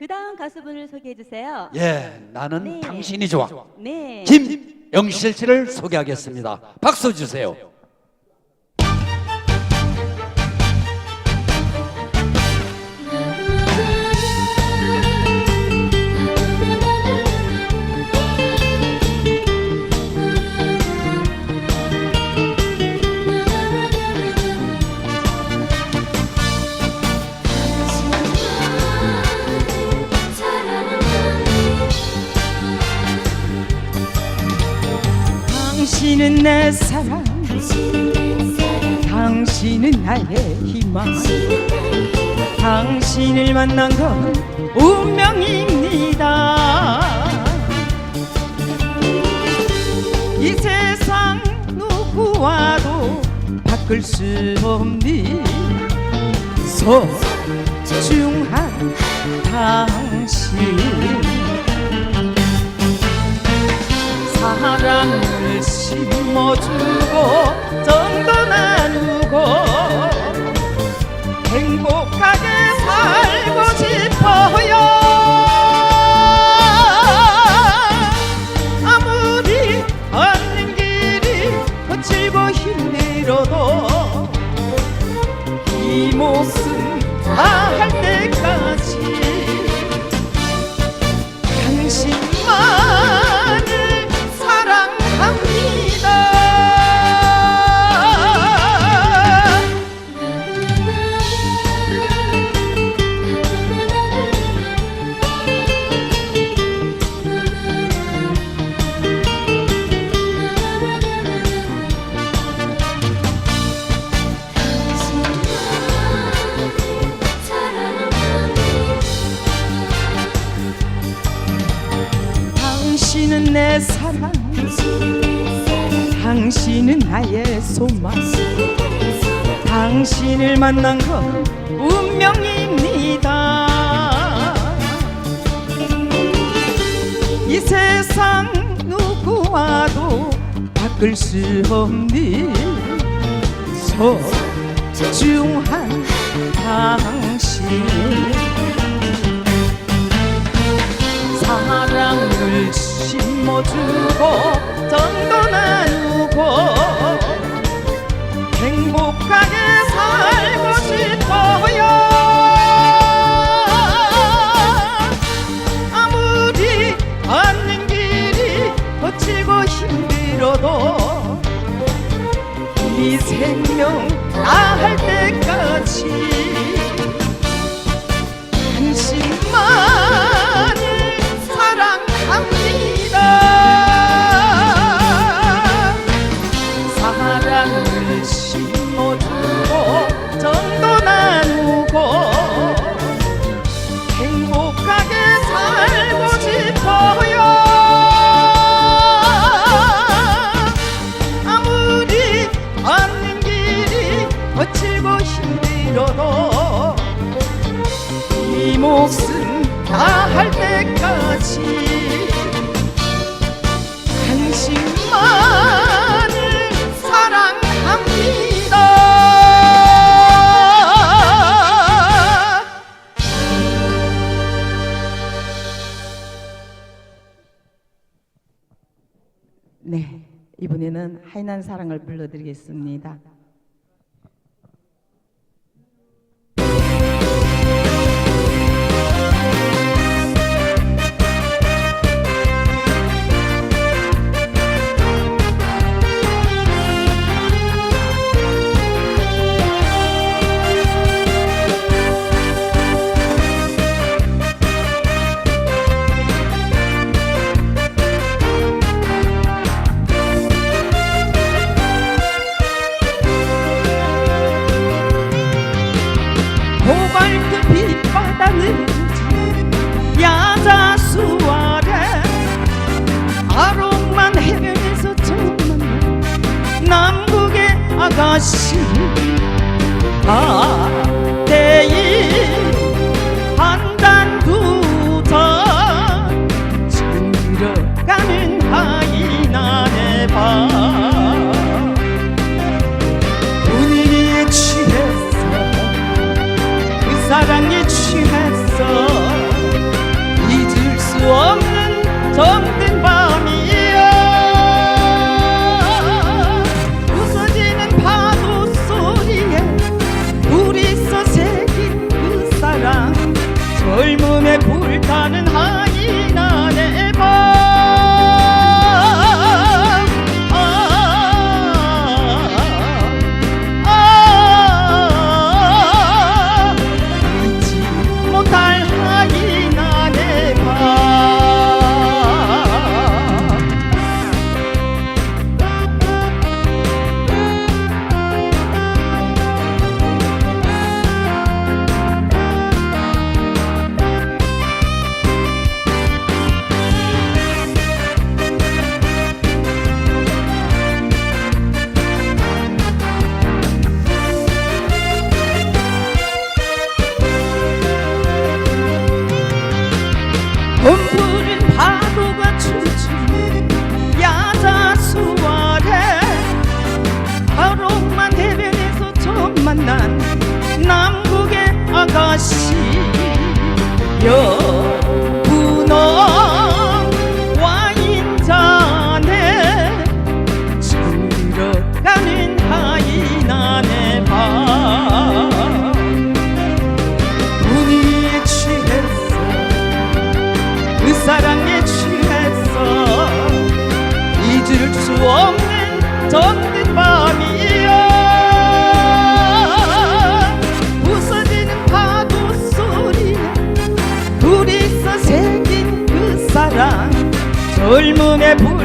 그 다음 가수분을 소개해 주세요. 예, 나는 네. 당신이 좋아. 네. 김영실 씨를 소개하겠습니다. 박수 주세요. 당신은 내 사랑. 당신은 나의 희망. 당신을 만난 건 운명입니다. 이 세상 누구와도 바꿀 수 없는 소중한 당신 사랑을 심어주고 정도 나누고 행복하게 살고 싶어요. 아무리 걷는 길이 거칠고 힘들어도 이 목숨 사랑, 당신은 나의 소망. 당신을 만난 건 운명입니다. 이 세상 누구와도 바꿀 수 없는 소중한 당신. 심어주고 정도 나누고 행복하게 살고 싶어요. 아무리 걷는 길이 거칠고 힘들어도 이 생명 다 할 때까지 행복하게 살고 싶어요. 아무리 걷는 길이 거칠고 힘들어도 이 목숨 다 할 때까지 이번에는 하이난 사랑을 불러드리겠습니다. 아가씨 아. 아, 아. रो 젊음의 부